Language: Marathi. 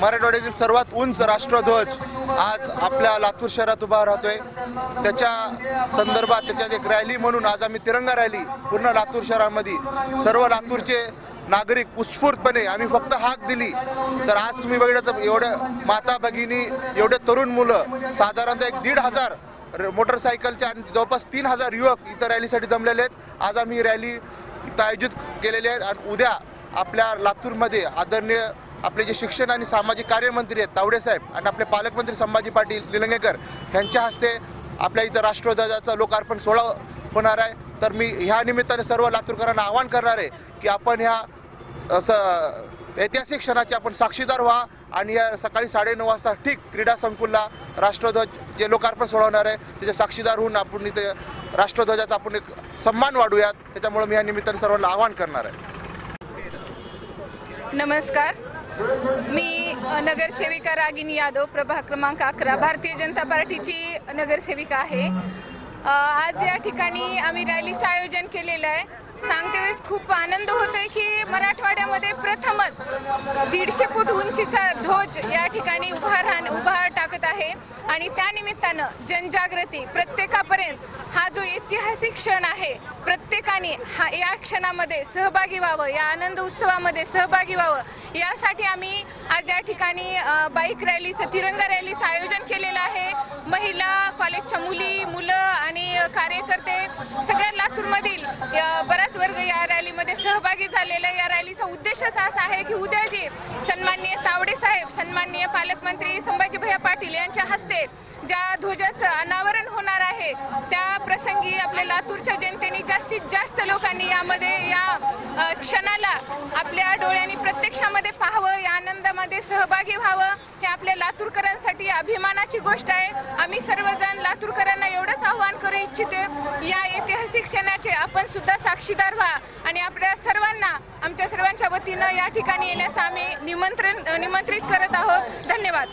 मराठवाड्यातील सर्वात उंच राष्ट्रध्वज आज आपल्या लातूर शहरात उभा राहतोय. त्याच्या संदर्भात त्याच्यात एक रॅली म्हणून आज आम्ही तिरंगा रॅली पूर्ण लातूर शहरामध्ये सर्व लातूरचे नागरिक उत्स्फूर्तपणे आम्ही फक्त हाक दिली. तर आज तुम्ही बघितलं तर एवढ्या माता भगिनी एवढे तरुण मुलं साधारणतः एक दीड हजार र- मोटरसायकलच्या आणि जवळपास तीन हजार युवक इथं रॅलीसाठी जमलेले आहेत. आज आम्ही रॅली इथं आयोजित केलेली आहे आणि उद्या आपल्या लातूरमध्ये आदरणीय आपले जे शिक्षण आणि सामाजिक कार्यमंत्री आहेत तावडे साहेब आणि आपले पालकमंत्री संभाजी पाटील निलंगेकर यांच्या हस्ते आपल्या इथं राष्ट्रध्वजाचा लोकार्पण सोहळा होणार आहे. तर मी ह्या निमित्ताने सर्व लातूरकरांना आवाहन करणार आहे की आपण ह्या असं ऐतिहासिक क्षणाचे आपण साक्षीदार व्हा आणि या सकाळी साडेनऊ वाजता ठीक क्रीडा संकुलला राष्ट्रध्वज जे लोकार्पण सोडवणार आहे त्याचे साक्षीदार होऊन आपण इथे राष्ट्रध्वजाचा आपण एक सन्मान वाढूयात. त्याच्यामुळे मी या निमित्ताने सर्वांना आवाहन करणार आहे. नमस्कार. मी नगरसेविका रागिनी यादव प्रभाग क्रमांक अकरा. भारतीय जनता पार्टीची नगरसेविका आहे. आज या ठिकाणी आम्ही रॅलीचं आयोजन केलेलं आहे. सांगते वेळेस खूप आनंद होतोय की मराठवाड्यामध्ये प्रथमच दीडशे फूट उंचीचा ध्वज या ठिकाणी उभा राहण उभा टाकत आहे. आणि त्या निमित्तानं जनजागृती प्रत्येकापर्यंत हा जो ऐतिहासिक क्षण आहे प्रत्येकाने हा या क्षणामध्ये सहभागी व्हावं या आनंद उत्सवामध्ये सहभागी व्हावं यासाठी आम्ही आज या ठिकाणी बाईक रॅलीचं तिरंगा रॅलीचं आयोजन केलेलं आहे. महिला कॉलेजच्या मुली मुलं आणि कार्यकर्ते सगळ्या लातूरमधील बऱ्याच बराच वर्ग या रॅलीमध्ये सहभागी झालेला या रॅलीचा उद्देशच असा आहे की उद्या जे सन्माननीय तावडे साहेब सन्माननीय पालकमंत्री संभाजी भैया पाटील यांच्या हस्ते ज्या ध्वजाचं अनावरण होणार आहे त्या प्रसंगी आपल्या लातूरच्या जनतेने जास्तीत जास्त लोकांनी यामध्ये या क्षणाला आपल्या डोळ्यांनी प्रत्यक्षामध्ये पाहावं या आनंदामध्ये सहभागी व्हावं हे आपल्या लातूरकरांसाठी अभिमानाची गोष्ट आहे. आम्ही सर्वजण लातूरकरांना एवढंच करू इच्छिते या ऐतिहासिक क्षणाचे आपण सुद्धा साक्षीदार व्हा. आणि आपल्या सर्वांना आमच्या सर्वांच्या वतीनं या ठिकाणी येण्याचं आम्ही निमंत्रण निमंत्रित करत आहोत. धन्यवाद.